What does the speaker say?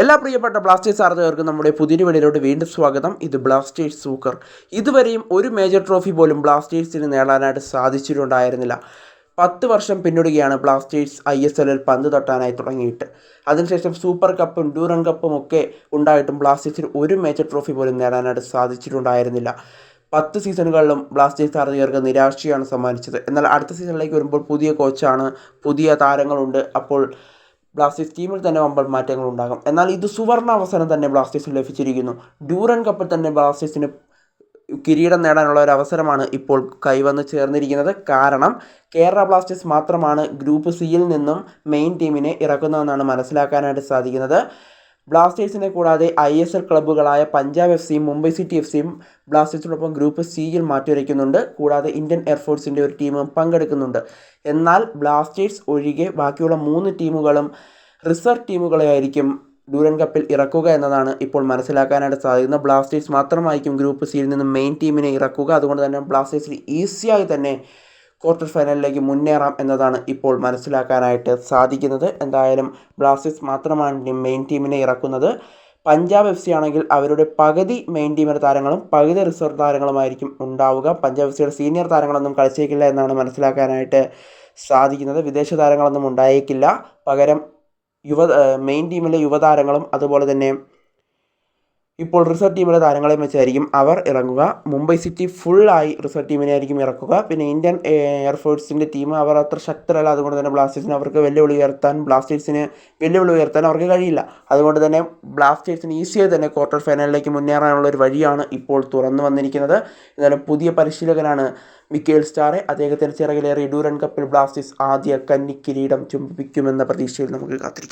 എല്ലാ പ്രിയപ്പെട്ട ബ്ലാസ്റ്റേഴ്സ് ആരാധകർക്കും നമ്മുടെ പുതിയൊരു വീടിലോട്ട് വീണ്ടും സ്വാഗതം. ഇത് ബ്ലാസ്റ്റേഴ്സ് സൂക്കർ. ഇതുവരെയും ഒരു മേജർ ട്രോഫി പോലും ബ്ലാസ്റ്റേഴ്സിന് നേടാനായിട്ട് സാധിച്ചിട്ടുണ്ടായിരുന്നില്ല. പത്ത് വർഷം പിന്നിടുകയാണ് ബ്ലാസ്റ്റേഴ്സ് ഐ എസ് എല്ലിൽ പന്ത് തട്ടാനായി തുടങ്ങിയിട്ട്. അതിനുശേഷം സൂപ്പർ കപ്പും ഡൂറൻ കപ്പും ഒക്കെ ഉണ്ടായിട്ടും ബ്ലാസ്റ്റേഴ്സിന് ഒരു മേജർ ട്രോഫി പോലും നേടാനായിട്ട് സാധിച്ചിട്ടുണ്ടായിരുന്നില്ല. പത്ത് സീസണുകളിലും ബ്ലാസ്റ്റേഴ്സ് ആരാധകർക്ക് നിരാശയാണ് സമ്മാനിച്ചത്. എന്നാൽ അടുത്ത സീസണിലേക്ക് വരുമ്പോൾ പുതിയ കോച്ചാണ് പുതിയ താരങ്ങളുണ്ട്. അപ്പോൾ ബ്ലാസ്റ്റേഴ്സ് ടീമിൽ തന്നെ വമ്പൻ മാറ്റങ്ങൾ ഉണ്ടാകും എന്നാൽ ഇത് സുവർണ അവസരം തന്നെ ബ്ലാസ്റ്റേഴ്സിന് ലഭിച്ചിരിക്കുന്നു. ഡ്യൂറൻ കപ്പിൽ തന്നെ ബ്ലാസ്റ്റേഴ്സിന് കിരീടം നേടാനുള്ള ഒരു അവസരമാണ് ഇപ്പോൾ കൈവന്ന് ചേർന്നിരിക്കുന്നത്. കാരണം കേരള ബ്ലാസ്റ്റേഴ്സ് മാത്രമാണ് ഗ്രൂപ്പ് സിയിൽ നിന്നും മെയിൻ ടീമിനെ ഇറക്കുന്നതെന്നാണ് മനസ്സിലാക്കാനായിട്ട് സാധിക്കുന്നത്. ബ്ലാസ്റ്റേഴ്സിനെ കൂടാതെ ഐ എസ് എൽ ക്ലബ്ബുകളായ പഞ്ചാബ് എഫ് സിയും മുംബൈ സിറ്റി എഫ് സിയും ബ്ലാസ്റ്റേഴ്സിനൊപ്പം ഗ്രൂപ്പ് സിയിൽ മാറ്റിവരയ്ക്കുന്നുണ്ട് കൂടാതെ ഇന്ത്യൻ എയർഫോഴ്സിന്റെ ഒരു ടീമും പങ്കെടുക്കുന്നുണ്ട്. എന്നാൽ ബ്ലാസ്റ്റേഴ്സ് ഒഴികെ ബാക്കിയുള്ള മൂന്ന് ടീമുകളും റിസർവ് ടീമുകളെ ആയിരിക്കും ഡൂരൻ കപ്പിൽ ഇറക്കുക എന്നതാണ് ഇപ്പോൾ മനസ്സിലാക്കാനായിട്ട് സാധിക്കുന്നത്. ബ്ലാസ്റ്റേഴ്സ് മാത്രമായിരിക്കും ഗ്രൂപ്പ് സിയിൽ നിന്ന് മെയിൻ ടീമിനെ ഇറക്കുക. അതുകൊണ്ട് തന്നെ ബ്ലാസ്റ്റേഴ്സിന് ഈസിയായി തന്നെ ക്വാർട്ടർ ഫൈനലിലേക്ക് മുന്നേറാം എന്നതാണ് ഇപ്പോൾ മനസ്സിലാക്കാനായിട്ട് സാധിക്കുന്നത്. എന്തായാലും ബ്ലാസ്റ്റേഴ്സ് മാത്രമാണ് മെയിൻ ടീമിനെ ഇറക്കുന്നത്. പഞ്ചാബ് എഫ് സി ആണെങ്കിൽ അവരുടെ പകുതി മെയിൻ ടീമിലെ താരങ്ങളും പകുതി റിസർവ് താരങ്ങളുമായിരിക്കും ഉണ്ടാവുക. പഞ്ചാബ് എഫ് സിയുടെ സീനിയർ താരങ്ങളൊന്നും കളിച്ചേക്കില്ല എന്നാണ് മനസ്സിലാക്കാനായിട്ട് സാധിക്കുന്നത്. വിദേശ താരങ്ങളൊന്നും ഉണ്ടായേക്കില്ല. പകരം യുവ മെയിൻ ടീമിലെ യുവതാരങ്ങളും അതുപോലെ തന്നെ ഇപ്പോൾ റിസർവ് ടീമിലെ താരങ്ങളെ വെച്ചായിരിക്കും അവർ ഇറങ്ങുക. മുംബൈ സിറ്റി ഫുള്ളായി റിസർവ് ടീമിനെ ആയിരിക്കും ഇറക്കുക. പിന്നെ ഇന്ത്യൻ എയർഫോഴ്സിന്റെ ടീം അവർ അത്ര ശക്തരല്ല. അതുകൊണ്ട് തന്നെ ബ്ലാസ്റ്റേഴ്സിന് അവർക്ക് വെല്ലുവിളി ഉയർത്താൻ ബ്ലാസ്റ്റേഴ്സിന് വെല്ലുവിളി ഉയർത്താൻ അവർക്ക് കഴിയില്ല. അതുകൊണ്ട് തന്നെ ബ്ലാസ്റ്റേഴ്സിന് ഈസിയായി തന്നെ ക്വാർട്ടർ ഫൈനലിലേക്ക് മുന്നേറാനുള്ള ഒരു വഴിയാണ് ഇപ്പോൾ തുറന്നു വന്നിരിക്കുന്നത്. എന്നാലും പുതിയ പരിശീലകനാണ് മിക്കേൽ സ്റ്റാറെ. അദ്ദേഹത്തിന്റെ ചിറകിലേറി ഡൂരൻ കപ്പിൽ ബ്ലാസ്റ്റേഴ്സ് ആദ്യ കന്നി കിരീടം ചുംബിക്കുമെന്ന പ്രതീക്ഷയിൽ നമുക്ക് കാത്തിരിക്കാം.